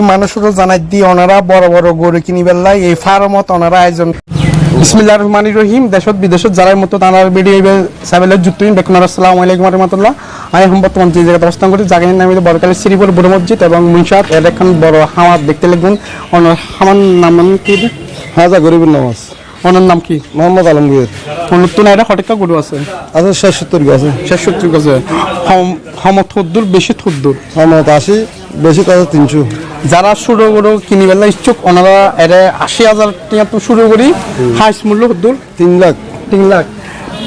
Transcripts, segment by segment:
মানুষেরও জানাই দি ওনারা বড় বড় গরু কিনি বেল্লাই এই ফার্মত ওনারা আয়োজন বিসমিল্লাহ রহমান রহিম দেশত বিদেশত যারাই মতো তানার ভিডিও সাবেলের যুক্ত হইন। আসসালামু আলাইকুম রহমতুল্লাহ আমি এখন বর্তমান যে জায়গাতে অবস্থান করি জাগানির নামে বড়কালী শ্রীপুর বুড়ো মসজিদ এবং মুনসাদ এর এখন বড় হামার দেখতে লাগুন। ওনার হামার নাম কি? হাজা গরিবের নামাজ ওনার নাম কি? মোহাম্মদ আলমগীর। নতুন এটা হটিকা গরু আছে? আছে শেষ সত্তর আছে শেষ সত্তর গেছে হম থদ্দুর বেশি থদ্দুর। আমার আশি বেশি কথা তিনশো। যারা শুরু গরু কিনি বেলা ইচ্ছুক ওনারা এর আশি হাজার টাকা তো শুরু করি। হাইস মূল্য হদ্দুর তিন লাখ। তিন লাখ।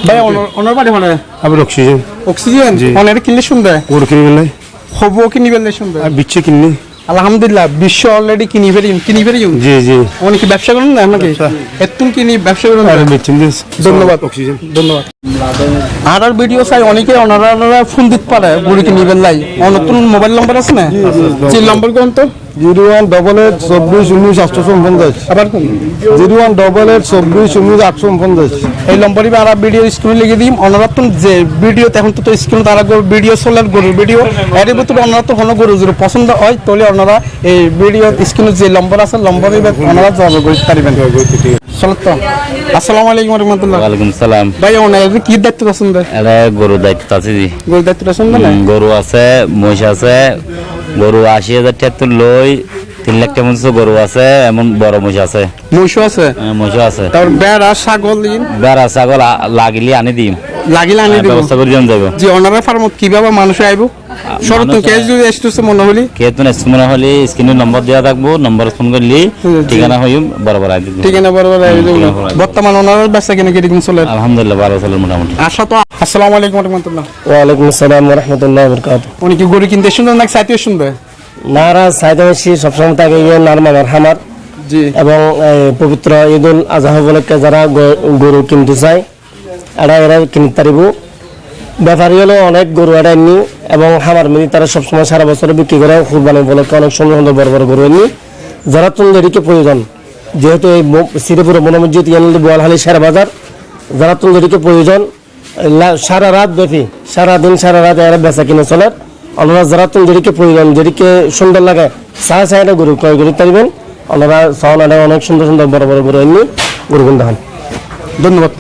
ভাই ওনার- ওনার বাড়ি হলে আবার অক্সিজেন অক্সিজেন অনেক কিনলে শুনবে? গরু কিনে গেলে হব কিনি বেলে শুনবে। আর বিচ্ছে কিনলে আলহামদুলিল্লাহ বিশ্ব অলরেডি কিনি ফেরি কিনি ফেরি জি জি। অনেক কি ব্যবসা করুন না নাকি? এতুন কিনি ব্যবসা করুন আর বিচ্ছেন ধন্যবাদ। অক্সিজেন ধন্যবাদ। আর আর ভিডিও চাই অনেকে ওনারা ওনারা ফোন দিতে পারে বুড়ি কিনি বেলাই নতুন মোবাইল নম্বর আছে না? যে নম্বর কোন তো জিরো ওয়ান ডবল এইট চব্বিশ উনিশ আটশো পঞ্চাশ আবার জিরো ওয়ান ডবল এইট চব্বিশ উনিশ আটশো পঞ্চাশ এই নম্বরই আমরা ভিডিও স্ক্রিনে লিখে দিই। ওনারা তো যে ভিডিও এখন তো স্ক্রিনে তারা ভিডিও চলার গরুর ভিডিও এর ভিতরে তো কোনো গরু যদি পছন্দ হয় তাহলে ওনারা এই ভিডিও স্ক্রিনে যে নম্বর আছে নম্বরে ওনারা জবাব করতে পারবেন। আসসালামু আলাইকুম রহমতুল্লাহ। ওয়ালাইকুম সালাম। ভাই ওনার কি দায়িত্ব পছন্দ এটা গরু দায়িত্ব আছে জি। গরু দায়িত্ব পছন্দ না গরু আছে মহিষ আছে গরু আশি হাজার টাকা তো লই তিন লাখ টাকা মতো গরু আছে এমন বড় মহিষ আছে। মহিষ আছে? আহ, মহিষ আছে। তারপর বেড়া ছাগল দিন। বেড়া ছাগল লাগিলে আনি দিম। লাগিলে আনি দিব। ব্যবস্থা করে জন যাব জি অনারা ফার্মত কীভাবে মানুষ আইব? শরৎ মানুষ কেস যদি আসতেছে মনে হলি মনে হলে স্ক্রিনে নম্বর দেওয়া থাকব নম্বর ফোন করলি ঠিকানা হইম বরাবর আই দিব ঠিক আছে বরাবর ঠিকানা বরাবর। বর্তমান ওনারা ব্যবসা কিনে কীরকম চলে আলহামদুলিল্লাহ ভালো চলেন মোটামুটি। আশা তো আসসালামু আলাইকুম রহমতুল্লাহ। ওয়ালাইকুম আসসালাম রহমতুল্লাহ বরকাত উনি কি গরু কিনতে শুনবে নাকি চাইতে শুনবে? নারা সাইদামেশি সবসময় থাকে ইয়ে নার মামার হামার জি। এবং পবিত্র ঈদুল আজহা উপলক্ষে যারা গরু কিনতে চায় এরা এরা কিনতে পারিব। ব্যাপারী হলো অনেক গরু এরা এমনি, এবং হামার মিলি তারা সবসময় সারা বছর বিক্রি করে কুরবানি উপলক্ষে অনেক সুন্দর সুন্দর বড় বড় গরু এমনি। যারা তুলদেরিকে প্রয়োজন, যেহেতু এই শ্রীপুর মনোমসজিদ ইয়ানন্দ বোয়ালহালি সারা বাজার, যারা তুলদেরিকে প্রয়োজন সারা রাত ব্যাপী, সারা দিন, সারা রাত এরা বেচা কিনে চলে। ওনারা যারা তুলদেরিকে প্রয়োজন, যেদিকে সুন্দর লাগে চা চাইটা গরু ক্রয় করে পারবেন। ওনারা সাউন্ড অনেক সুন্দর সুন্দর বড় বড় গরু এমনি, গরু হন ধন্যবাদ।